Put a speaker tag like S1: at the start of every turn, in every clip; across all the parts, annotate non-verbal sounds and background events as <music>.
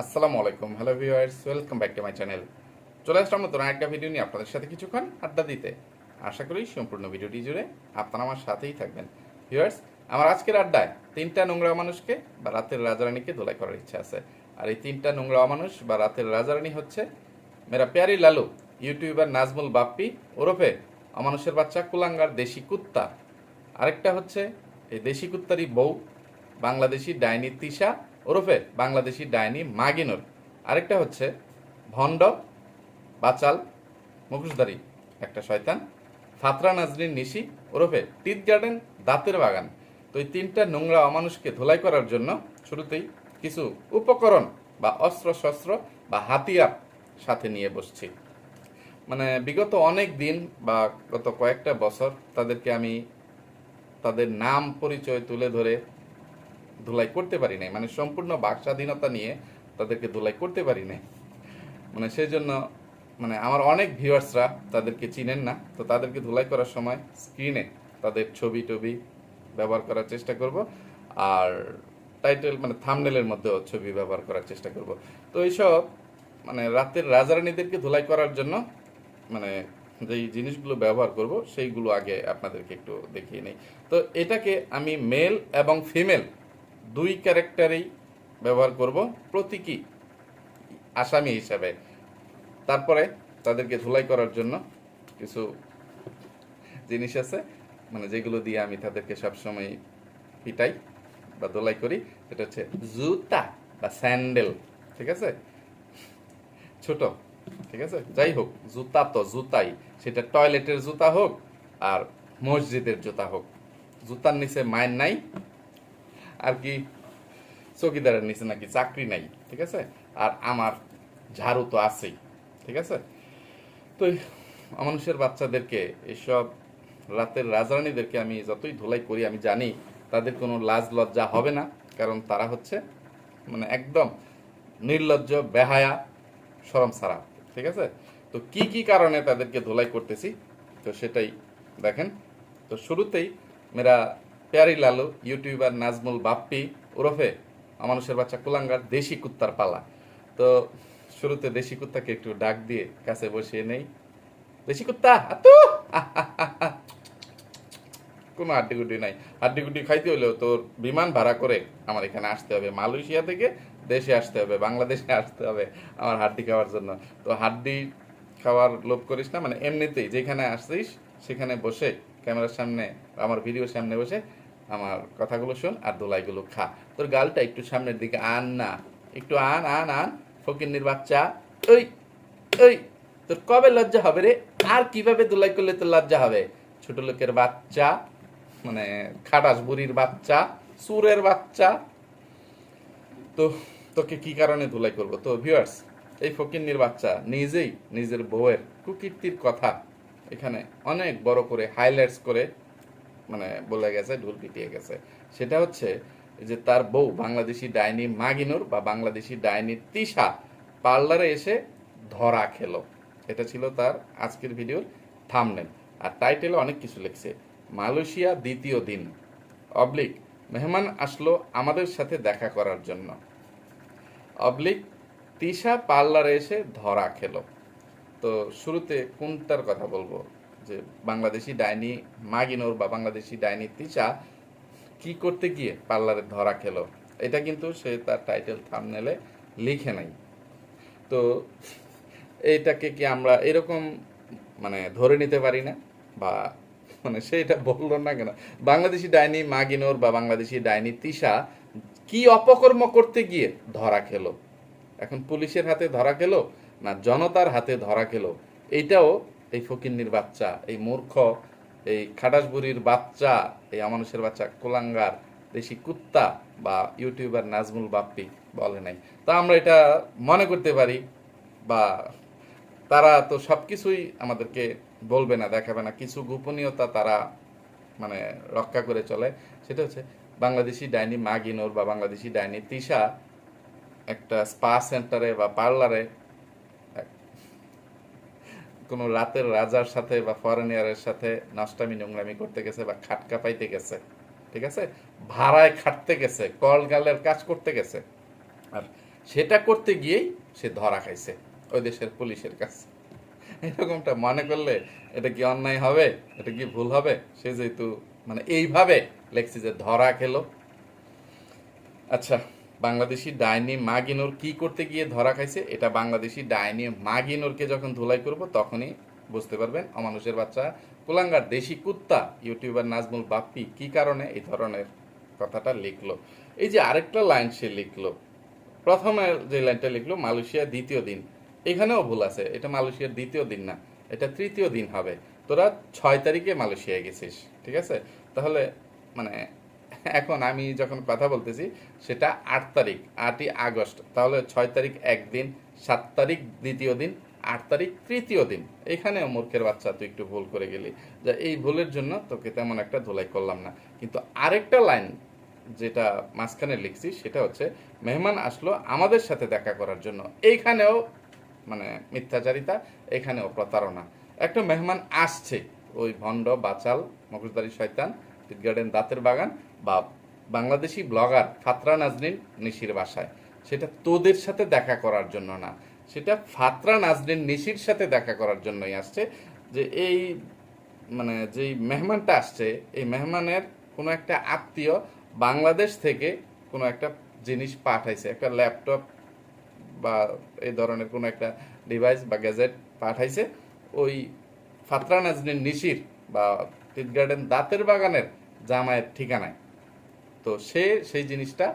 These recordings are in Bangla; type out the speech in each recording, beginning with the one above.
S1: আসসালামু আলাইকুম। Hello viewers welcome back to my channel চলে আসলাম নতুন একটা ভিডিও নিয়ে আপনাদের সাথে কিছুক্ষণ আড্ডা দিতে। আশা করি সম্পূর্ণ ভিডিওটি জুড়ে আপনারা আমার সাথেই থাকবেন। ভিউয়ার্স আমার আজকের আড্ডায় তিনটা নোংরা মানুষকে বা রাতের রাজারানীকে ধোলাই করার ইচ্ছা আছে। আর এই তিনটা নোংরা মানুষ বা রাতের রাজারানী হচ্ছে মেরা প্যারি লালু, ইউটিউবার নাজমুল বাপ্পি, ওরফে অমানুষের বাচ্চা কুলাঙ্গার দেশি কুত্তা। আরেকটা হচ্ছে এই দেশি কুত্তারই বউ, বাংলাদেশি ডাইনি তিশা ওরফে বাংলাদেশি ডাইনি মাগিনুর। আরেকটা হচ্ছে ভণ্ড, বাচাল, মুখোশধারী, একটা শয়তান, ফাতরা নাজরিন নিশি, ওরফে টিট গার্ডেন, দাঁতের বাগান। তো এই তিনটা নোংরা অমানুষকে ধোলাই করার জন্য শুরুতেই কিছু উপকরণ বা অস্ত্র শস্ত্র বা হাতিয়ার সাথে নিয়ে বসছি। মানে বিগত অনেক দিন বা গত কয়েকটা বছর তাদেরকে আমি তাদের নাম পরিচয় তুলে ধরে ধুলাই করতে পারি নাই। মানে সম্পূর্ণ বাক স্বাধীনতা নিয়ে তাদেরকে ধুলাই করতে পারি নাই। মানে সেই জন্য মানে আমার অনেক ভিউয়ার্সরা তাদেরকে চিনেন না, তো তাদেরকে ধুলাই করার সময় স্ক্রিনে তাদের ছবি টবি ব্যবহার করার চেষ্টা করব। আর টাইটেল মানে থামনেলের মধ্যেও ছবি ব্যবহার করার চেষ্টা করব। তো এইসব মানে রাতের রাজারানীদেরকে ধুলাই করার জন্য মানে যেই জিনিসগুলো ব্যবহার করব, সেইগুলো আগে আপনাদেরকে একটু দেখিয়ে নেই। তো এটাকে আমি মেল এবং ফিমেল দুই ক্যারেক্টারেই ব্যবহার করব প্রতীকী আসামি হিসাবে। তারপরে তাদেরকে ধুলাই করার জন্য কিছু জিনিস আছে মানে যেগুলো দিয়ে আমি তাদেরকে সবসময় পিটাই বা দোলাই করি। সেটা হচ্ছে জুতা বা স্যান্ডেল, ঠিক আছে? ছোট, ঠিক আছে? যাই হোক, জুতা তো জুতাই। সেটা টয়লেটের জুতা হোক আর মসজিদের জুতা হোক। জুতার নিচে মায়ের নাই আর কি চৌকিদারের নিচে নাকি চাকরি নাই, ঠিক আছে? আর আমার ঝাড়ু তো আছেই, ঠিক আছে? তো এই অমানুষের বাচ্চাদেরকে, এসব রাতের রাজরানীদেরকে আমি যতই ধুলাই করি, আমি জানি তাদের কোনো লাজ লজ্জা হবে না, কারণ তারা হচ্ছে মানে একদম নির্লজ্জ, বেহায়া, সরম সারা, ঠিক আছে? তো কি কি কারণে তাদেরকে ধুলাই করতেছি? তো সেটাই দেখেন। তো শুরুতেই মেরা প্যারি লালু, ইউটিউবার নাজমুল বাপ্পি ওরফে মানুষের বাচ্চা কুলাঙ্গার দেশি কুত্তার পালা। তো শুরুতে দেশি কুত্তাকে একটু ডাক দিয়ে কাছে বসিয়ে নেই। দেশি কুত্তা, আতু! কোনো হাড্ডিগুড্ডি নাই। হাড্ডিগুড্ডি খাইতে হলেও তোর বিমান ভাড়া করে আমার এখানে আসতে হবে। মালয়েশিয়া থেকে দেশে আসতে হবে, বাংলাদেশে আসতে হবে আমার হাড্ডি খাওয়ার জন্য। তো হাড্ডি খাওয়ার লোভ করিস না মানে এমনিতেই যেখানে আসছিস সেখানে বসে ক্যামেরার সামনে, আমার ভিডিওর সামনে বসে আমার কথাগুলো শোন আর দোলাইগুলো খা। তোর গালটা একটু সামনের দিকে আন না। একটু আন আন আন। ফকিন্নির বাচ্চা। ওই ওই। তোর কবে লজ্জা হবে রে? আর কীভাবে দোলাই করলে তোর লজ্জা হবে? ছোট লোকের বাচ্চা মানে খাটাস বুড়ির বাচ্চা, সুরের বাচ্চা। তো, তোকে কি কারণে ধুলাই করব? তো ভিউয়ার্স এই ফকিন্নির বাচ্চা নিজেই নিজের বউয়ের কুকীর্তির কথা এখানে অনেক বড় করে হাইলাইটস করে মানে বলে গেছে, ঢুল পিটিয়ে গেছে। সেটা হচ্ছে যে তার বউ বাংলাদেশি ডাইনি মাগিনুর বা বাংলাদেশি ডাইনি তিশা পার্লারে এসে ধরা খেলো। এটা ছিল তার আজকের ভিডিওর থামনেল। আর টাইটেলে অনেক কিছু লিখছে। মালয়েশিয়া দ্বিতীয় দিন। অবলিক, মেহমান আসলো আমাদের সাথে দেখা করার জন্য। অবলিক, তিশা পার্লারে এসে ধরা খেলো। তো শুরুতে কোনটার কথা বলব? যে বাংলাদেশি ডাইনি মাগিনোর বা বাংলাদেশি ডাইনি তিশা কি করতে গিয়ে পার্লারে ধরা খেলো, এটা কিন্তু সে তার টাইটেল থামনেলে লিখে নাই। তো এইটাকে কি আমরা এরকম মানে ধরে নিতে পারি না? বা মানে সে এটা বলল না কেন? বাংলাদেশি ডাইনি মাগিনোর বা বাংলাদেশি ডাইনি তিশা কি অপকর্ম করতে গিয়ে ধরা খেলো? এখন পুলিশের হাতে ধরা খেলো না জনতার হাতে ধরা খেলো? এইটাও এই ফকিন্নির বাচ্চা, এই মূর্খ, এই খাটাসবুরির বাচ্চা, এই আমানুষের বাচ্চা, কোলাঙ্গার, দেশি কুত্তা বা ইউটিউবার নাজমুল বাপ্পি বলে নাই। তা আমরা এটা মনে করতে পারি বা তারা তো সব কিছুই আমাদেরকে বলবে না, দেখাবে না। কিছু গোপনীয়তা তারা মানে রক্ষা করে চলে। সেটা হচ্ছে বাংলাদেশি ডাইনি মাগিনোর বা বাংলাদেশি ডাইনি তিশা একটা স্পা সেন্টারে বা পার্লারে কোনো রাতের রাজার সাথে বা ফরেনিয়ারের সাথে নষ্টামি নোংরামি করতে গেছে বা খাটকা পাইতে গেছে, ঠিক আছে? ভাড়ায় খাটতে গেছে কল গালের কাজ করতে গেছে। আর সেটা করতে গিয়েই সে ধরা খাইছে ওই দেশের পুলিশের কাছে। এরকমটা মনে করলে এটা কি অন্যায় হবে? এটা কি ভুল হবে? সে যেহেতু মানে এইভাবে লেখছি যে ধরা খেলো। আচ্ছা বাংলাদেশি ডাইনি মাগিনোর কি করতে গিয়ে ধরা খাইছে, এটা বাংলাদেশি ডাইনি মাগিনোরকে যখন ধুলাই করব, তখনই বুঝতে পারবেন অমানুষের বাচ্চা কুলাঙ্গার দেশি কুত্তা ইউটিউবার নাজমুল বাপ্পি কি কারণে এই ধরনের কথাটা লিখলো। এই যে আরেকটা লাইন সে লিখলো, প্রথমে যে লাইনটা লিখলো, মালয়েশিয়া দ্বিতীয় দিন। এখানেও ভুল আছে, এটা মালয়েশিয়ার দ্বিতীয় দিন না, এটা তৃতীয় দিন হবে। তোরা ছয় তারিখে মালয়েশিয়ায় গেছিস, ঠিক আছে? তাহলে মানে এখন আমি যখন কথা বলতেছি, সেটা আট তারিখ, আটই আগস্ট। তাহলে ছয় তারিখ একদিন, সাত তারিখ দ্বিতীয় দিন, আট তারিখ তৃতীয় দিন। এখানেও মূর্খের বাচ্চা, তুই একটু ভুল করে গেলি। যে, এই ভুলের জন্য তোকে তেমন একটা ধোলাই করলাম না। কিন্তু আরেকটা লাইন যেটা মাঝখানে লিখছি, সেটা হচ্ছে, মেহমান আসলো আমাদের সাথে দেখা করার জন্য। এইখানেও মানে মিথ্যাচারিতা, এখানেও প্রতারণা। একটা মেহমান আসছে, ওই ভণ্ড, বাচাল, মগজদারি শয়তান গার্ডেন দাঁতের বাগান বা বাংলাদেশি ব্লগার ফাতরা নাজনীন নিশির বাসায়। সেটা তোদের সাথে দেখা করার জন্য না। সেটা ফাতরা নাজনীন নিশির সাথে দেখা করার জন্যই আসছে যে এই মানে যেই মেহমানটা আসছে, এই মেহমানের কোনো একটা আত্মীয় বাংলাদেশ থেকে কোনো একটা জিনিস পাঠাইছে, একটা ল্যাপটপ বা এই ধরনের কোনো একটা ডিভাইস বা গ্যাজেট পাঠাইছে, ওই ফাতরা নাজনীন নিশির বা টিট গার্ডেন দাঁতের বাগানের জামায়ের ঠিকানায়। তো সে সেই জিনিসটা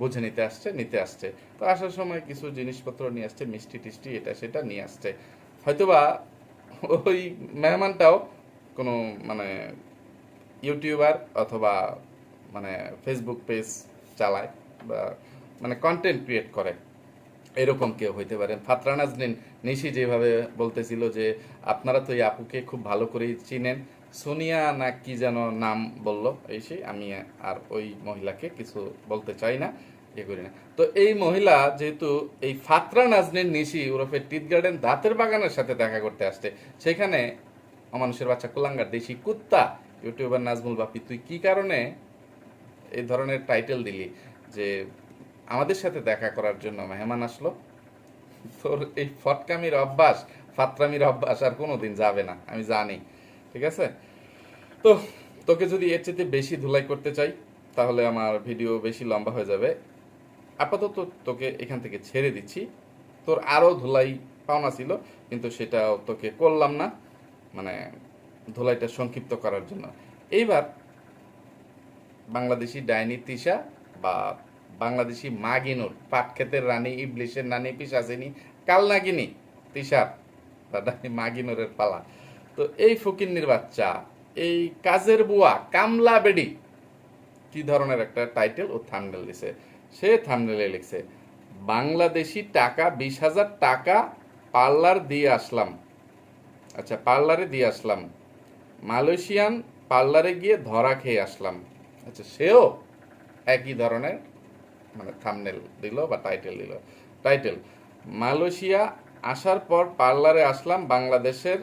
S1: বুঝে নিতে আসছে নিতে আসছে। তো আসার সময় কিছু জিনিসপত্র নিয়ে আসছে, মিষ্টি টিষ্টি, এটা সেটা নিয়ে আসছে। হয়তোবা ওই মেহমানটাও কোনো মানে ইউটিউবার অথবা মানে ফেসবুক পেজ চালায় বা মানে কন্টেন্ট ক্রিয়েট করে। এরকম কেউ হইতে পারেন ফাতরানাজ নিন নিশি যেভাবে বলতেছিল যে, আপনারা তো এই আপুকে খুব ভালো করেই চিনেন। সোনিয়া না কি যেন নাম বলল এই সেই আমি আর ওই মহিলাকে কিছু বলতে চাই না, এ করি না। তো এই মহিলা যেহেতু এই ফাতরা নাজনীন নিশি ওরফে টিট গার্ডেন দাঁতের বাগানের সাথে দেখা করতে আসছে, সেখানে অমানুষের বাচ্চা কুলাঙ্গার দেশি কুত্তা, ইউটিউবার নাজমুল বাপি, তুই কি কারণে এই ধরনের টাইটেল দিলি যে আমাদের সাথে দেখা করার জন্য মেহমান আসলো? তোর এই ফটকামির অভ্যাস, ফাতরামির অভ্যাস আর কোনোদিন যাবে না, আমি জানি। ঠিক আছে? তো তোকে যদি এর চেয়ে বেশি ধুলাই করতে চাই, তাহলে আমার ভিডিও বেশি লম্বা হয়ে যাবে। আপাতত তোকে এখান থেকে ছেড়ে দিচ্ছি। তোর আরও ধুলাই পাওনা ছিল, কিন্তু সেটা তোকে করলাম না। মানে ধুলাইটা সংক্ষিপ্ত করার জন্য। এইবার বাংলাদেশি ডাইনি তিশা বা বাংলাদেশি মাগিনুর, পাটক্ষেতের রানী, ইবলিশের নানি, পিসাচিনী, কালনাগিনী তিশার বা ডাইনি মাগিনুরের পালা। তো এই ফকিন্নির বাচ্চা, এই কাজের বুয়া কামলা বেডি, কি ধরনের একটা টাইটেল ও থামনেল দিছে? সে থামনেলে লিখছে, বাংলাদেশি টাকা বিশ হাজার টাকা পার্লার দিয়ে আসলাম। আচ্ছা পার্লারে দিয়ে আসলাম। মালয়েশিয়ান পার্লারে গিয়ে ধরা খেয়ে আসলাম। আচ্ছা সেও একই ধরনের মানে থামনেল দিল বা টাইটেল দিল। টাইটেল মালয়েশিয়া আসার পর পার্লারে আসলাম বাংলাদেশের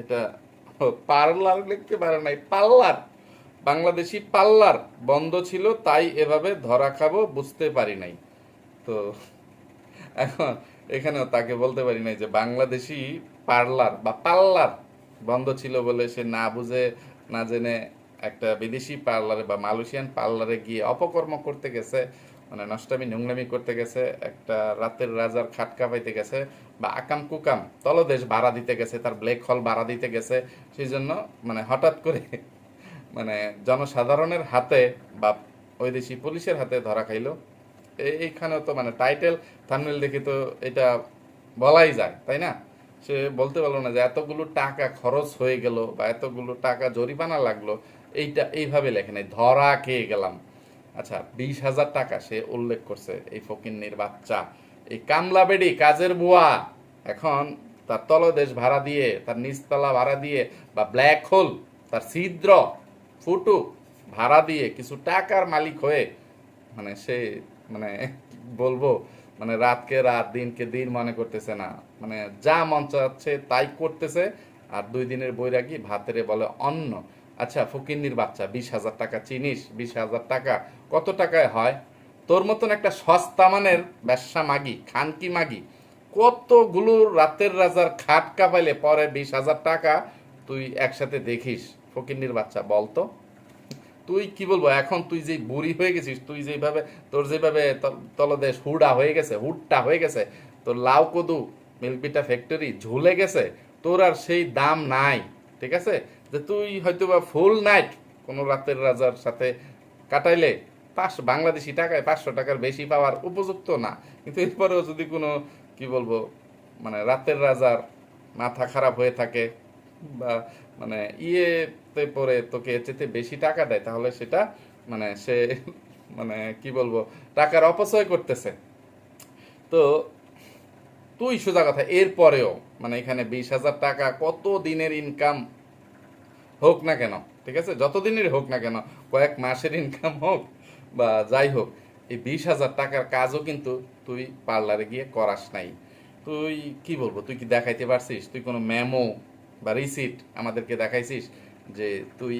S1: এটা পার্লার লিখতে পারে নাই, পার্লার, বাংলাদেশি পার্লার, বন্ধ ছিল, তাই এভাবে ধরা খাব, বুঝতে পারি নাই। তো এখন এখানেও তাকে বলতে পারি নাই যে বাংলাদেশি পার্লার বা পার্লার বন্ধ ছিল বলে সে না বুঝে, না জেনে একটা বিদেশি পার্লারে বা মালয়েশিয়ান পার্লারে গিয়ে অপকর্ম করতে গেছে মানে নষ্টামি, নোংরামি করতে গেছে, একটা রাতের রাজার খাটকা পাইতে গেছে বা আকাম কুকাম, তলদেশ ভাড়া দিতে গেছে, তার ব্ল্যাক হল ভাড়া দিতে গেছে সেই জন্য মানে হঠাৎ করে <laughs> মানে জনসাধারণের হাতে বা ওই দেশি পুলিশের হাতে ধরা খাইলো। এই- এইখানেও তো মানে টাইটেল থামনেল দেখে তো এটা বলাই যায়, তাই না? সে বলতে পারল না যে এতগুলো টাকা খরচ হয়ে গেল বা এতগুলো টাকা জরিমানা লাগল, এইটা এইভাবে লেখে নাই, ধরা খেয়ে গেলাম। আচ্ছা বিশ হাজার টাকা সে উল্লেখ করছে এই ফকিন্নির বাচ্চা। এই কামলা বেডি, কাজের বুয়া। এখন তার তলদেশ ভাড়া দিয়ে, তার নিচতলা ভাড়া দিয়ে বা ব্ল্যাক হোল, তার ছিদ্র, ফুটু ভাড়া দিয়ে কিছু টাকার মালিক হয়ে মানে সে মানে বলব মানে রাতকে রাত, দিনকে দিন মনে করতেছে না। মানে যা মন চাচ্ছে তাই করতেছে আর দুই দিনের বৈরাগী ভাতেরে বলে অন্ন। আচ্ছা ফকিন্নির বাচ্চা, বিশ হাজার টাকা চিনিস, বিশ হাজার টাকা, কত টাকায় হয়? তোর মতন একটা সস্তা মানের ব্যবসা মাগি, খানকি মাগি, কতগুলো রাতের রাজার খাট কাপাইলে পরে বিশ হাজার টাকা তুই একসাথে দেখিস, ফকিন্নির বাচ্চা বলতো তুই কি বলব, এখন তুই যে বুড়ি হয়ে গেছিস, তুই যেভাবে তোর যেভাবে তল- তলদেশ হুডা হয়ে গেছে হুডটা হয়ে গেছে, তোর লাউ কদু মিল্কপিটা ফ্যাক্টরি ঝুলে গেছে, তোর আর সেই দাম নাই, ঠিক আছে? যে তুই হয়তো বা ফুল নাইট কোনো রাতের রাজার সাথে কাটাইলে পাঁচশো বাংলাদেশি টাকায় পাঁচশো টাকার বেশি পাওয়ার উপযুক্ত না। কিন্তু এরপরেও যদি কোনো, কি বলব মানে রাতের রাজার মাথা খারাপ হয়ে থাকে বা মানে ইয়েতে পরে তোকে চেয়ে বেশি টাকা দেয়, তাহলে সেটা মানে সে মানে কি বলব, টাকার অপচয় করতেছে। তো তুই সোজা কথা, এরপরেও মানে এখানে বিশ হাজার টাকা কত দিনের ইনকাম হোক না কেন, ঠিক আছে? যতদিনের হোক না কেন, কয়েক মাসের ইনকাম হোক বা যাই হোক, এই বিশ হাজার টাকার কাজও কিন্তু তুই পার্লারে গিয়ে করাস নাই। তুই কি বলব? তুই কি দেখাইতে পারছিস? তুই কোনো মেমো বা রিসিট আমাদেরকে দেখাইছিস যে তুই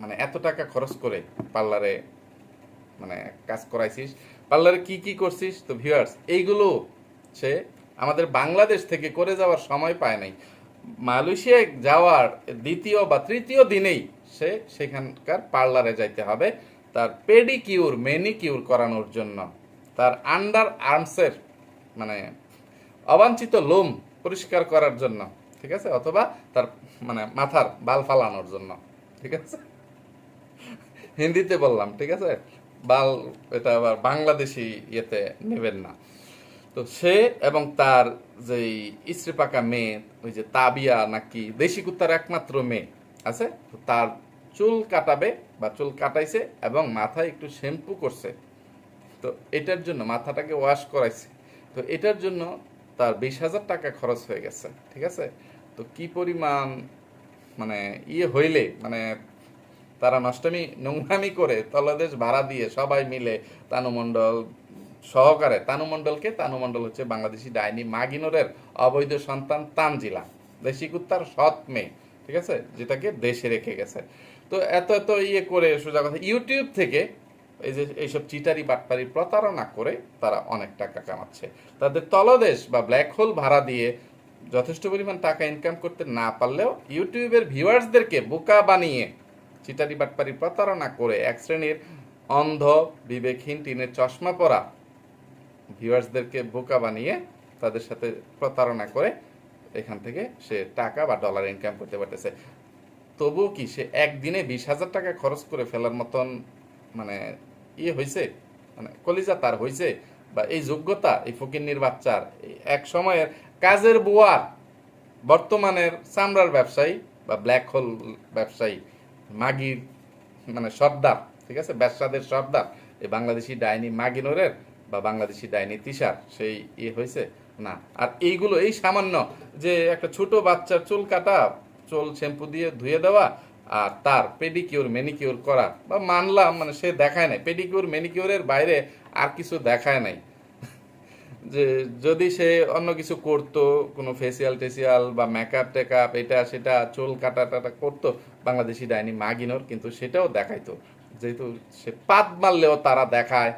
S1: মানে এত টাকা খরচ করে পার্লারে মানে কাজ করাইছিস? পার্লারে কি কি করছিস? তো ভিউয়ার্স এইগুলো সে আমাদের বাংলাদেশ থেকে করে যাওয়ার সময় পায় নাই। মালয়েশিয়ায় যাওয়ার দ্বিতীয় বা তৃতীয় দিনেই সে সেখানকার পার্লারে যাইতে হবে। তার পেডিকিউর, মেনিকিউর করানোর জন্য। তার আন্ডার আর্মসের মানে অবাঞ্ছিত লোম পরিষ্কার করার জন্য, ঠিক আছে? অথবা তার মানে মাথার বাল ফালানোর জন্য, ঠিক আছে? হিন্দিতে বললাম, ঠিক আছে? বাল, এটা আবার বাংলাদেশি ইয়েতে নেবেন না। তো সে এবং তার যেই ইস্ত্রি পাকা মেয়ে, ওই যে তাবিয়া নাকি দেশি কুত্তার একমাত্র মেয়ে, আছে? তো তার চুল কাটাবে বা চুল কাটাইছে এবং মাথায় একটু শ্যাম্পু করছে। তো এটার জন্য মাথাটাকে ওয়াশ করাইছে। তো এটার জন্য তার বিশ হাজার টাকা খরচ হয়ে গেছে, ঠিক আছে? তো কি পরিমাণ মানে ইয়ে হইলে মানে তারা নষ্টমী, নোংরামি করে তলদেশ ভাড়া দিয়ে সবাই মিলে তানুমণ্ডল সহকারে, তানুমণ্ডলকে, তানুমণ্ডল হচ্ছে বাংলাদেশি ডাইনি মাগিনোরের অবৈধ সন্তান তানজিলা, দেশি কুত্তার সৎ মেয়ে, ঠিক আছে? যেটাকে দেশে রেখে গেছে। তো এত এত ইয়ে করে সোজা কথা ইউটিউব থেকে এই যে এইসব চিটারি বাটপারি প্রতারণা করে তারা অনেক টাকা কামাচ্ছে। তাদের তলদেশ বা ব্ল্যাক হোল ভাড়া দিয়ে যথেষ্ট পরিমাণ টাকা ইনকাম করতে না পারলেও ইউটিউবের ভিউয়ার্সদেরকে বোকা বানিয়ে চিটারি বাটপারি প্রতারণা করে এক শ্রেণির অন্ধ, বিবেকহীন টিনের চশমা পরা ভিউয়ার্সদেরকে বোকা বানিয়ে তাদের সাথে প্রতারণা করে এখান থেকে সে টাকা বা ডলার ইনকাম করতে পারতেছে। তবুও কি সে একদিনে বিশ হাজার টাকা খরচ করে ফেলার মতন মানে ইয়ে হয়েছে মানে কলিজা তার হয়েছে বা এই যোগ্যতা, এই ফকিন্নির বাচ্চার এক সময়ের কাজের বুয়ার, বর্তমানের চামড়ার ব্যবসায়ী বা ব্ল্যাক হোল ব্যবসায়ী, মাগির মানে সর্দার, ঠিক আছে? ব্যবসাদের সর্দার, এই বাংলাদেশি ডাইনি মাগিনোরের বা বাংলাদেশি ডাইনি তিসার সেই ইয়ে হয়েছে না। আর এইগুলো এই সামান্য যে একটা ছোট বাচ্চার চুল কাটা চুল শ্যাম্পু দিয়ে ধুয়ে দেওয়া আর তার পেডিকিউর ম্যানিকিউর করা বা মানলাম মানে সে দেখায় নাই। পেডিকিউর ম্যানিকিউরের বাইরে আর কিছু দেখায় নাই। যে যদি সে অন্য কিছু করতো, কোনো ফেসিয়াল টেসিয়াল বা মেকআপ টেকআপ এটা, সেটা, চুল কাটা টাটা করতো, বাংলাদেশি ডাইনি মাগিনোর, কিন্তু সেটাও দেখাইতো। যেহেতু সে পাত মারলেও তারা দেখায়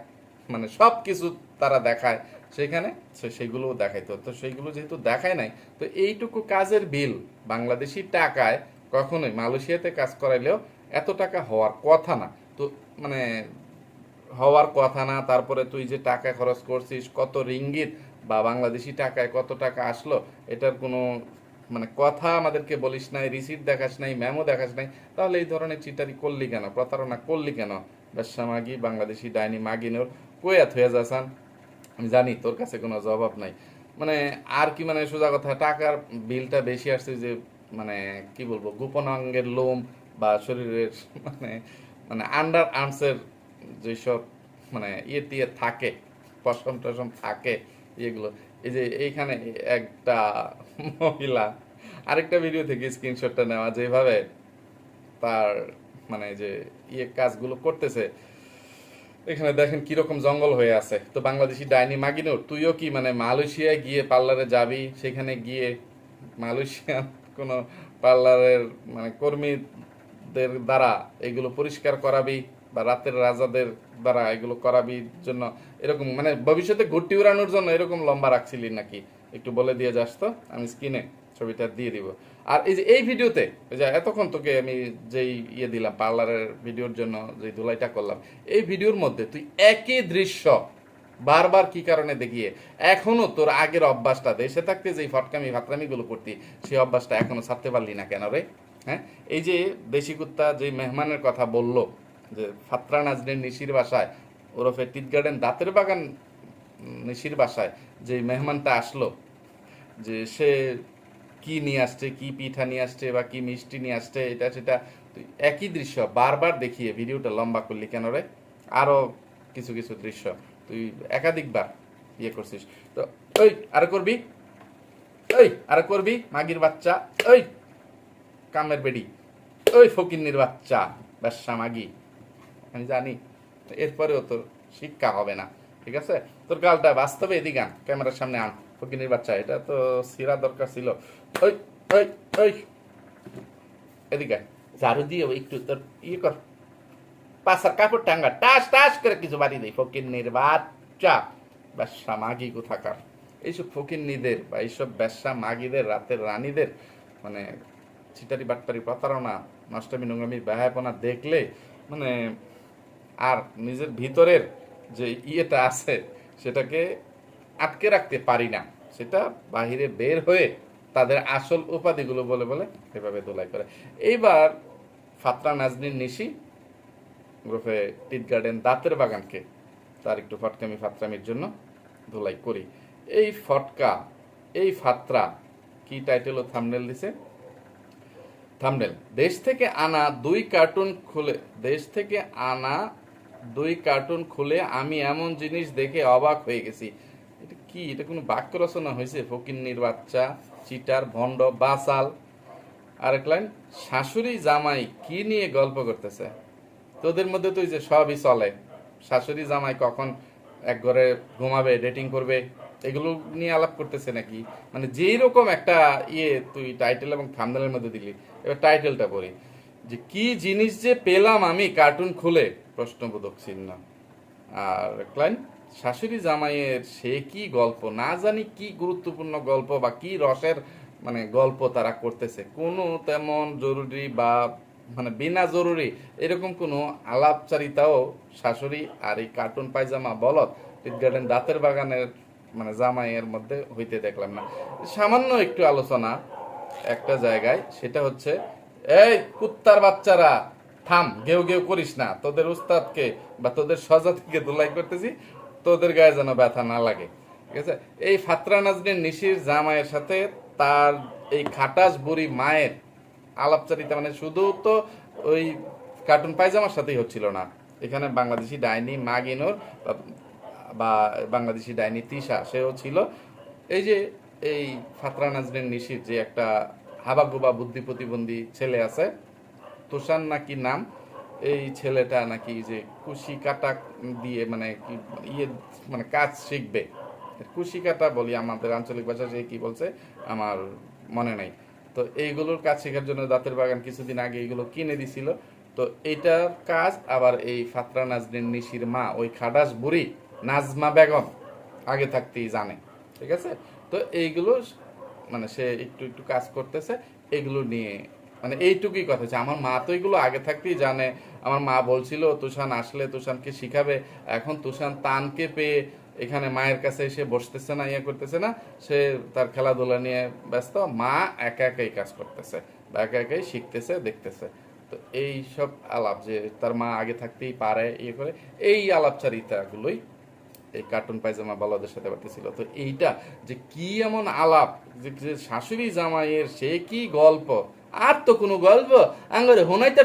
S1: মানে সব কিছু তারা দেখায়। সেখানে সে সেগুলোও দেখাইতো তো সেইগুলো যেহেতু দেখায় নাই, তো এইটুকু কাজের বিল বাংলাদেশি টাকায় কখনোই মালয়েশিয়াতে কাজ করাইলেও এত টাকা হওয়ার কথা না। তো মানে হওয়ার কথা না, তারপরে তুই যে টাকা খরচ করছিস, কত রিঙ্গিত বা বাংলাদেশি টাকায় কত টাকা আসলো, এটার কোনো মানে কথা আমাদেরকে বলিস নাই রিসিট দেখাস নাই ম্যামও দেখাস নাই, তাহলে এই ধরনের চিটারি করলি কেন? প্রতারণা করলি কেন? ব্যবসা মাগি বাংলাদেশি ডাইনি মাগিনোর কোয়াত হয়ে যাসান আমি জানি, তোর কাছে কোনো জবাব নাই। মানে আর কি মানে সোজা কথা, টাকার বিলটা বেশি আসছে যে মানে কি বলব, গোপন অঙ্গের লোম বা শরীরের মানে মানে আন্ডার আর্মসের যেসব মানে ইয়ে টিয়ে থাকে, পশম টসম থাকে এগুলো এই যে এইখানে একটা মহিলা, আরেকটা ভিডিও থেকে স্ক্রিনশটটা নেওয়া, যেভাবে তার মানে যে ইয়ে কাজগুলো করতেছে এখানে দেখেন কীরকম জঙ্গল হয়ে আছে। তো বাংলাদেশি ডাইনি মাগিনুর, তুইও কি মানে মালয়েশিয়ায় গিয়ে পার্লারে যাবি? সেখানে গিয়ে মালয়েশিয়ান কোনো পার্লারের মানে কর্মীদের দ্বারা এগুলো পরিষ্কার করাবি বা রাতের রাজাদের দ্বারা এগুলো করাবি জন্য এরকম মানে ভবিষ্যতে ঘুরটি উড়ানোর জন্য এরকম লম্বা রাখছিলি নাকি? একটু বলে দিয়ে যাস তো, আমি স্ক্রিনে ছবিটা দিয়ে দিব। আর এই যে, এই ভিডিওতে ওই যে এতক্ষণ তোকে আমি যেই ইয়ে দিলাম, পার্লারের ভিডিওর জন্য যে ধুলাইটা করলাম, এই ভিডিওর মধ্যে তুই একই দৃশ্য বারবার কি কারণে দেখিয়ে, এখনও তোর আগের অভ্যাসটা দেশে থাকতে যেই ফটকামি ফাতরামি গুলো করতি, সেই অভ্যাসটা এখনও ছাড়তে পারলি না কেন রে? হ্যাঁ? এই যে দেশি কুত্তা যে মেহমানের কথা বলল, যে ফাতরা নাজনের নিশির বাসায়, ওরফে টিট গার্ডেন দাঁতের বাগান নিশির বাসায় যে মেহমানটা আসলো, যে সে কি নিয়ে আসছে, কি পিঠা নিয়ে আসছে বা কি মিষ্টি নিয়ে আসছে, এটা সেটা একই দৃশ্য। বারবার দেখিয়ে ভিডিওটা লম্বা করলি কেন রে? আরও কিছু কিছু দৃশ্য। তুই একাধিকবার ইয়ে করছিস। তো ওই আর করবি? ওই আর করবি? মাগির বাচ্চা? ওই কামের বেডি। ওই ফকিন্নির বাচ্চা। ব্যবসা মাগি। আমি জানি। এরপরেও তোর শিক্ষা হবে না, ঠিক আছে? তোর গালটা বাস্তবে এদিকে আন, ক্যামেরার সামনে আন। ফকিনির বাচ্চা, এটা তো সিরা দরকার ছিল। ওই ওই ওই। এদিকে ঝাড়ু দিয়ে একটু তোর ইয়ে কর। পাশার কাপড় টাঙ্গা, টাস টাস করে কিছু বাড়ি দেয় ফকিন্নির বাচ্চা, ব্যবসা মাগি কোথাকার। এইসব ফকিন্নিদের বা এইসব ব্যবসা মাগিদের, রাতের রানীদের মানে ছিটারি বাটপারি প্রতারণা, নষ্টমী, নোংরামি ব্যয়াপনা দেখলে মানে আর নিজের ভিতরের যে ইয়েটা আছে, সেটাকে আটকে রাখতে পারি না। সেটা বাহিরে বের হয়ে তাদের আসল উপাধিগুলো বলে বলে এভাবে দোলাই করে। এইবার ফাতরা নাজনীর নিশি গ্রুপে টিট গার্ডেন দাঁতের বাগানকে তার একটু ফটকামি ফাতরামির জন্য ধুলাই করি। এই ফটকা, এই ফাতরা কি টাইটেল ও থামনেল দিছে? থামনেল দেশ থেকে আনা দুই কার্টুন খুলে, দেশ থেকে আনা দুই কার্টুন খুলে আমি এমন জিনিস দেখে অবাক হয়ে গেছি। কি? এটা কোনো বাক্য রচনা হয়েছে? ফকিন্নির বাচ্চা, চিটার ভণ্ড বাসাল। আরেক লাইন, শাশুড়ি জামাই কি নিয়ে গল্প করতেছে? তোদের মধ্যে তো যে সবই চলে। শাশুড়ি জামাই কখন এক ঘরে ঘুমাবে ডেটিং করবে, এগুলো নিয়ে আলাপ করতেছে নাকি? মানে যেই রকম একটা ইয়ে তুই টাইটেল এবং থামনেলের মধ্যে দিলি। এবার টাইটেলটা পড়ি। যে কি জিনিস যে পেলাম আমি কার্টুন খুলে? প্রশ্নবোধক চিহ্ন। আর ক্লাইন শাশুড়ি জামাইয়ের সে কি গল্প? না জানি কি গুরুত্বপূর্ণ গল্প বা কি রসের মানে গল্প তারা করতেছে। কোনো তেমন জরুরি বা মানে বিনা জরুরি এরকম কোনো আলাপচারিতাও শাশুড়ি আর এই কার্টুন পায়জামা বলত টিট গার্ডেন দাঁতের বাগানের মানে জামাইয়ের মধ্যে হইতে দেখলাম না। সামান্য একটু আলোচনা একটা জায়গায়, সেটা হচ্ছে, এই কুত্তার বাচ্চারা, থাম গেউ গেউ করিস না। তোদের উস্তাদকে বা তোদের সজাতিকে দোলাই করতেছি তোদের গায়ে যেন ব্যথা না লাগে, ঠিক আছে? এই ফাতরা নাজনীর নিশির জামাইয়ের সাথে তার এই খাটাস বুড়ি মায়ের আলাপচারিতা মানে শুধু তো ওই কার্টুন পায়জামার সাথেই হচ্ছিল না। এখানে বাংলাদেশি ডাইনি মাগিনোর বা- বাংলাদেশি ডাইনি তিশা, সেও ছিল। এই যে এই ফাতরা নাজরিন নিশির যে একটা হাবাগুবা বুদ্ধি প্রতিবন্ধী ছেলে আছে তুষান নাকি নাম এই ছেলেটা নাকি যে কুশি কাটা দিয়ে মানে কি ইয়ে মানে কাজ শিখবে। কুশি কাটা বলি আমাদের আঞ্চলিক ভাষা সে কি বলছে, আমার মনে নাই। তো এইগুলোর কাজ শেখার জন্য দাঁতের বাগান কিছুদিন আগে এইগুলো কিনে দিছিল। তো এইটার কাজ আবার এই ফাতরা নাজরিন নিশির মা, ওই খাডাস বুড়ি, নাজমা বেগম, আগে থাকতেই জানে, ঠিক আছে? তো এইগুলো মানে সে একটু একটু কাজ করতেছে, এগুলো নিয়ে মানে এইটুকুই কথা হচ্ছে। আমার মা তো এগুলো আগে থাকতেই জানে। আমার মা বলছিল তুষান আসলে তুষানকে শিখাবে। এখন তুষান তানকে পেয়ে এখানে মায়ের কাছে এসে বসতেছে না ইয়ে করতেছে না। সে তার খেলাধুলা নিয়ে ব্যস্ত। মা একা একাই কাজ করতেছে, বা একা একাই শিখতেছে, দেখতেছে। তো এই সব আলাপ যে তার মা আগে থাকতেই পারে ইয়ে করে, এই আলাপচারিতাগুলোই এই কার্টুন পায়জামা বলদের সাথে বাড়তেছিল তো এইটা যে কি এমন আলাপ, যে যে শাশুড়ি জামাইয়ের সে কি গল্প আর তো কোনো গল্প। আঙ্গরে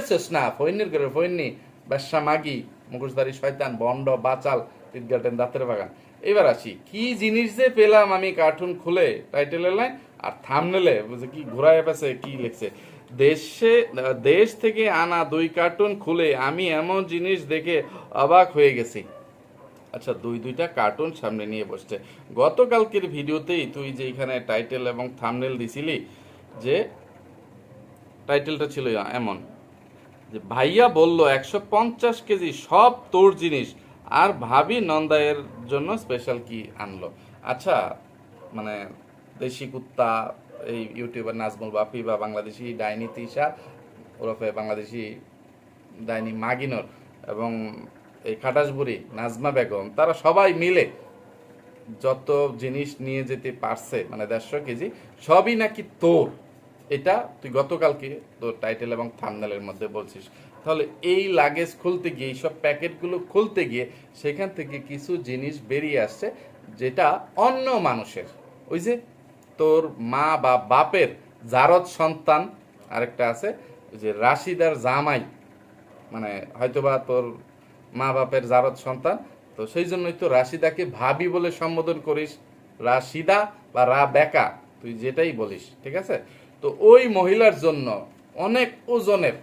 S1: শেষ না ফৈন্নির করে ফৈন্নি ব্যবসা মাগি, মুখোশধারী শয়তান, বন্ড, বাচাল টিটগার্টেন দাঁতের বাগান। এবার আসি, কি জিনিস যে পেলাম আমি কার্টুন খুলে টাইটেলের লাইন আর থামনেলে বুঝে কি ঘোরায় পেছে কি লিখছে? দেশে, দেশ থেকে আনা দুই কার্টুন খুলে আমি এমন জিনিস দেখে অবাক হয়ে গেছি। আচ্ছা দুই দুইটা কার্টুন সামনে নিয়ে বসছে। গতকালকের ভিডিওতেই তুই যে এখানে টাইটেল এবং থামনেল দিছিলি, যে টাইটেলটা ছিল এমন, যে ভাইয়া বলল, একশো পঞ্চাশ কেজি সব তোর জিনিস, আর ভাবি নন্দায়ের জন্য স্পেশাল কি আনলো? আচ্ছা মানে দেশি কুত্তা, এই ইউটিউবার নাজমুল বাপি বা বাংলাদেশি ডাইনি তিশা, ওরফে বাংলাদেশি ডাইনি মাগিনর এবং এই খাটাসবুড়ি নাজমা বেগম, তারা সবাই মিলে যত জিনিস নিয়ে যেতে পারছে মানে দেড়শো কেজি, সবই নাকি তোর? এটা তুই গতকালকে তোর টাইটেল এবং থামনেলের মধ্যে বলছিস। তাহলে এই লাগেজ খুলতে গিয়ে, এইসব প্যাকেটগুলো খুলতে গিয়ে সেখান থেকে কিছু জিনিস বেরিয়ে আসছে যেটা অন্য মানুষের। ওই যে তোর মা বা বাপের জারদ সন্তান আরেকটা আছে যে রাশিদার জামাই। মানে হয়তোবা তোর মা বাপের জারদ সন্তান। তো সেই জন্যই তো রাশিদাকে ভাবি বলে সম্বোধন করিস। রাশিদা বা রা বেকা তুই যেটাই বলিস, ঠিক আছে? তো ওই মহিলার জন্য অনেক ওজনের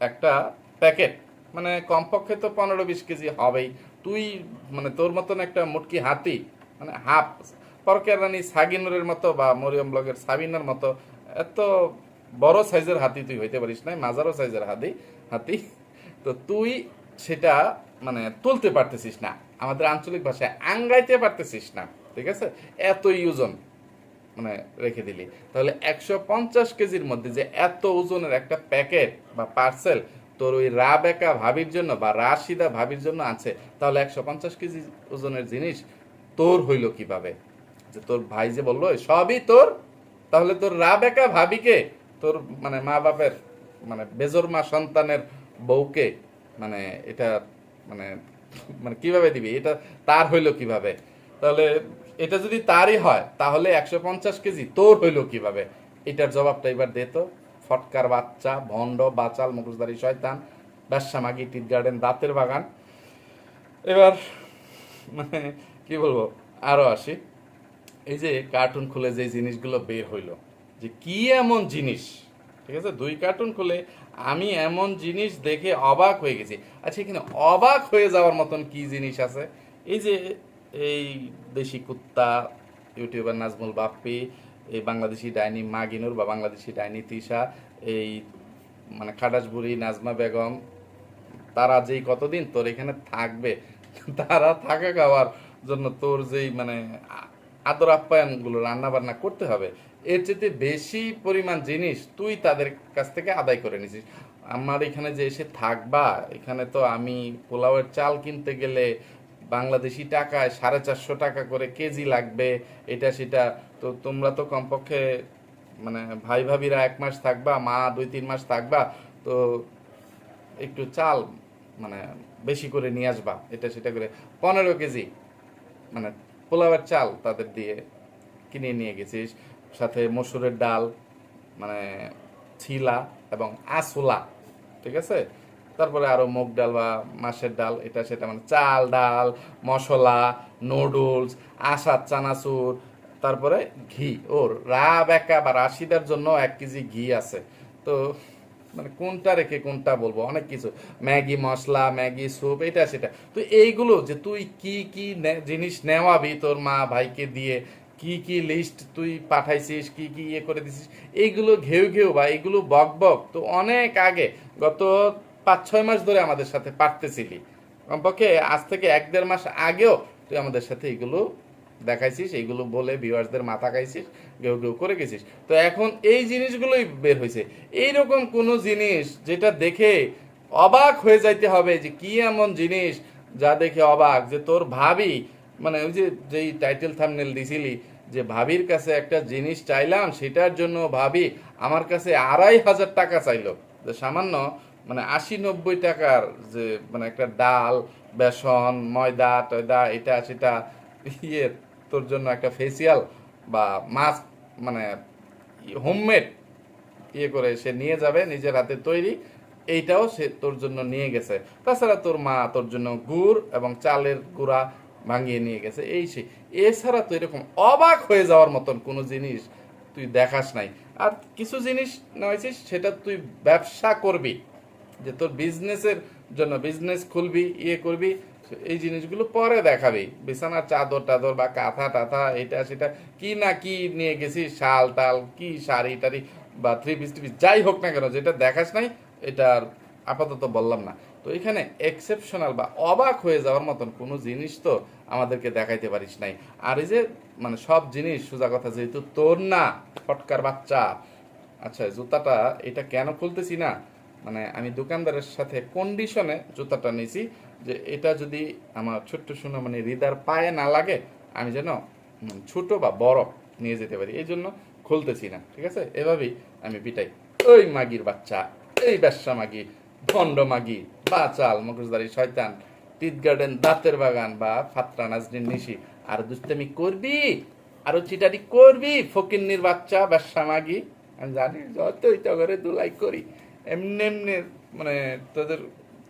S1: একটা প্যাকেট মানে কমপক্ষে তো পনেরো বিশ কেজি হবেই। তুই মানে তোর মতন একটা মুটকি হাতি মানে হাফ পরকের রানী সাগিনুরের মতো বা মরিয়ম ব্লগের সাবিনার মতো, এত বড় সাইজের হাতি তুই হইতে পারিস না মাজারো সাইজের হাতি হাতি। তো তুই সেটা মানে তুলতে পারতেছিস না। আমাদের আঞ্চলিক ভাষায় আঙ্গাইতে পারতেছিস না, ঠিক আছে? এতই ওজন। মানে রেখে দিলি। তাহলে একশো পঞ্চাশ কেজির মধ্যে যে এত ওজনের একটা প্যাকেট বা পার্সেল তোর ওই রা বেকা ভাবির জন্য বা রাশিদা ভাবির জন্য আছে, তাহলে একশো পঞ্চাশ কেজি ওজনের জিনিস তোর হইল কীভাবে? যে তোর ভাই যে বলল সবই তোর? তাহলে তোর রা বেকা ভাবিকে, তোর মানে মা বাপের মানে বেজরমা সন্তানের বউকে মানে এটা মানে মানে কীভাবে দিবি? এটা তার হইল কীভাবে? তাহলে এটা যদি তারই হয়, তাহলে একশো পঞ্চাশ কেজি তোর হইল কীভাবে? এটার জবাবটা এবার দে তো। ফটকার বাচ্চা, ভণ্ড, বাচাল, মুখোশধারী, শয়তান, ব্যবসা, মাগি, টিট গার্ডেন, দাঁতের বাগান। এবার মানে কি বলব? আরও আসি। এই যে কার্টুন খুলে যে জিনিসগুলো বের হইল, যে কি এমন জিনিস? ঠিক আছে? দুই কার্টুন খুলে আমি এমন জিনিস দেখে অবাক হয়ে গেছি। আচ্ছা এখানে অবাক হয়ে যাওয়ার মতন কি জিনিস আছে? এই যে এই দেশি কুত্তা, ইউটিউবার নাজমুল বাপ্পি, এই বাংলাদেশি ডাইনি মাগিনুর বা বাংলাদেশি ডাইনি তিশা, এই মানে খাটাসবুড়ি নাজমা বেগম, তারা যেই কতদিন তোর এখানে থাকবে, তারা থাকা খাওয়ার জন্য তোর যেই মানে আদর আপ্যায়নগুলো রান্না বান্না করতে হবে, এর চেয়ে বেশি পরিমাণ জিনিস তুই তাদের কাছ থেকে আদায় করে নিছিস। আমার এখানে যে এসে থাকবা, এখানে তো আমি পোলাওয়ের চাল কিনতে গেলে বাংলাদেশি টাকায় সাড়ে চারশো টাকা করে কেজি লাগবে, এটা সেটা তো তোমরা তো কমপক্ষে মানে ভাই ভাবিরা এক মাস থাকবা, মা দুই তিন মাস থাকবা, তো একটু চাল মানে বেশি করে নিয়ে আসবা, এটা সেটা করে। পনেরো কেজি মানে পোলাওয়ের চাল তাদের দিয়ে কিনে নিয়ে গেছিস, সাথে মসুরের ডাল মানে ছিলা এবং আসোলা ঠিক আছে? তারপরে আরও মুগ ডাল বা মাছের ডাল, এটা সেটা মানে চাল, ডাল, মশলা, নুডলস আসাদ চানাচুর, তারপরে ঘি। ওর, রা বেকা বা রাশিদার জন্য এক কেজি ঘি আছে। তো মানে কোনটা রেখে কোনটা বলব? অনেক কিছু। ম্যাগি মশলা, ম্যাগি স্যুপ, এটা, সেটা। তো এইগুলো যে তুই কি কি জিনিস নেওয়াবি তোর মা ভাইকে দিয়ে, কি কি লিস্ট তুই পাঠাইছিস, কি কি ইয়ে করে দিছিস, এইগুলো ঘেউ ঘেউ বা এইগুলো বক বক। তো অনেক আগে, গত পাঁচ ছয় মাস ধরে আমাদের সাথে পারতেছিলি। কমপক্ষে আজ থেকে এক দেড় মাস আগেও তুই আমাদের সাথে এগুলো দেখাইছিস এইগুলো বলে ভিউয়ার্সদের মাথা খাইছিস কেউ কেউ করে গেছিস। তো এখন এই জিনিসগুলোই বের হয়েছে এইরকম কোনো জিনিস যেটা দেখে অবাক হয়ে যাইতে হবে যে কি এমন জিনিস যা দেখে অবাক, যে তোর ভাবি মানে ওই যে, যেই টাইটেল থামনেল দিছিলি, যে ভাবির কাছে একটা জিনিস চাইলাম, সেটার জন্য ভাবি আমার কাছে আড়াই হাজার টাকা চাইলো। যে সামান্য মানে আশি নব্বই টাকার যে মানে একটা ডাল, বেসন, ময়দা, টয়দা, এটা সেটা ইয়ে তোর জন্য একটা ফেসিয়াল বা মাস্ক মানে হোমমেড ইয়ে করে সে নিয়ে যাবে, নিজের হাতে তৈরি। এইটাও সে তোর জন্য নিয়ে গেছে। তাছাড়া তোর মা তোর জন্য গুড় এবং চালের গুঁড়া ভাঙিয়ে নিয়ে গেছে। এই সে, এছাড়া তো এরকম অবাক হয়ে যাওয়ার মতন কোনো জিনিস তুই দেখাস নাই। আর কিছু জিনিস নেওয়াইছিস সেটা তুই ব্যবসা করবি। যে তোর বিজনেসের জন্য বিজনেস খুলবি ইয়ে করবি, এই জিনিসগুলো পরে দেখাবি। বিছানার চাদর টাদর বা কাঁথা টাথা, এটা সেটা, কি না কি নিয়ে গেছিস শাল টাল, কি শাড়ি টাড়ি বা থ্রি পিস টিপিস যাই হোক না কেন, যেটা দেখাস নাই, এটা আপাতত বললাম না। তো এখানে এক্সেপশনাল বা অবাক হয়ে যাওয়ার মতন কোনো জিনিস তো আমাদেরকে দেখাইতে পারিস নাই। আর এই যে মানে সব জিনিস, সোজা কথা যেহেতু তোর না, ফটকার বাচ্চা আচ্ছা জুতাটা এটা কেন খুলতেছি না? মানে আমি দোকানদারের সাথে কন্ডিশনে জুতাটা নিয়েছি যে এটা যদি আমার ছোট্ট শোনা মানে হৃদার পায়ে না লাগে, আমি যেন ছোট বা বড় নিয়ে যেতে পারি। এই জন্য খুলতেছি না, ঠিক আছে? এভাবেই আমি পিটাই। ওই মাগির বাচ্চা, এই ব্যবসা মাগি, ভণ্ড মাগি বা চাল মুখোশদারি শয়তান, টিট গার্ডেন, দাঁতের বাগান বা ফাতরা নাজরিন নিশি। আর দুষ্টামি করবি? আরও চিটারি করবি? ফকিন্নির বাচ্চা, ব্যবসা মাগি? আমি জানি যত তো করে দুলাই করি। এমনি এমনি মানে তোদের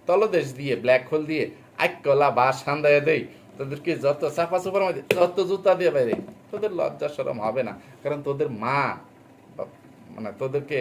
S1: তলদেশ দিয়ে ব্ল্যাক হোল দিয়ে আইকলা বা সান্দায় দেয় তোদেরকে যত চাপা চোপার মধ্যে, যত জুতা দিয়ে বাইরে, তোদের লজ্জা সরম হবে না। কারণ তোদের মা মানে তোদেরকে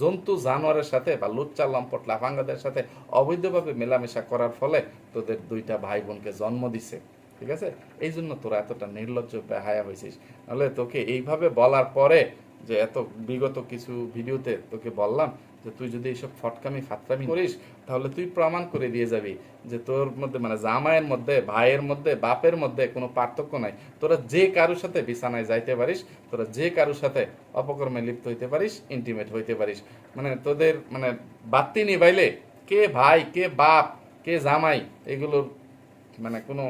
S1: জন্তু জানোয়ারের সাথে বা লুচ্চা লম্পট লাফাঙ্গাদের সাথে অবৈধভাবে মেলামেশা করার ফলে তোদের দুইটা ভাই বোনকে জন্ম দিছে। ঠিক আছে? এই জন্য তোরা এতটা নির্লজ্জ বেহায়া হয়েছিস। নাহলে তোকে এইভাবে বলার পরে যে এত বিগত কিছু ভিডিওতে তোকে বললাম যে তুই যদি এইসব ফটকামি ফাতরামি করিস, তাহলে তুই প্রমাণ করে দিয়ে যাবি যে তোর মধ্যে মানে জামাইয়ের মধ্যে, ভাইয়ের মধ্যে, বাপের মধ্যে কোনো পার্থক্য নাই। তোরা যে কারোর সাথে বিছানায় যাইতে পারিস, তোরা যে কারোর সাথে অপকর্মে লিপ্ত হইতে পারিস ইন্টিমেট হইতে পারিস। মানে তোদের মানে বাত্তি নিবাইলে কে ভাই, কে বাপ, কে জামাই, এগুলোর মানে কোনো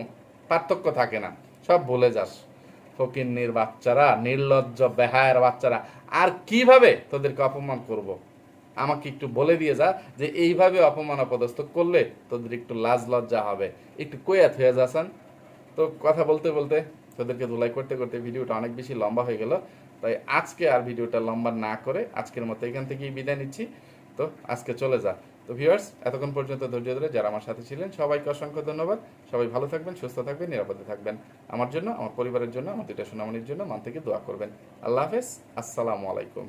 S1: পার্থক্য থাকে না। সব ভুলে যাস। ফকিন্নির বাচ্চারা, নির্লজ্জ, বেহায়ের বাচ্চারা, আর কীভাবে তোদেরকে অপমান করব। আমাকে একটু বলে দিয়ে যা যে এইভাবে অপমান অপদস্থ করলে তোদের একটু লাজ লজ্জা হবে। একটু কোয়াত হয়ে যাচ্ছেন তো কথা বলতে বলতে তোদেরকে ধুলাই করতে করতে ভিডিওটা অনেক বেশি লম্বা হয়ে গেল। তাই আজকে আর ভিডিওটা লম্বা না করে আজকের মতো এখান থেকেই বিদায় নিচ্ছি। তো আজকে চলে যা। তো ভিউয়ার্স, এতক্ষণ পর্যন্ত ধৈর্য ধরে যারা আমার সাথে ছিলেন, সবাইকে অসংখ্য ধন্যবাদ। সবাই ভালো থাকবেন, সুস্থ থাকবেন, নিরাপদে থাকবেন। আমার জন্য, আমার পরিবারের জন্য, আমার দুইটা সোনামণির জন্য মান থেকে দোয়া করবেন। আল্লাহ হাফেজ। আসসালামু আলাইকুম।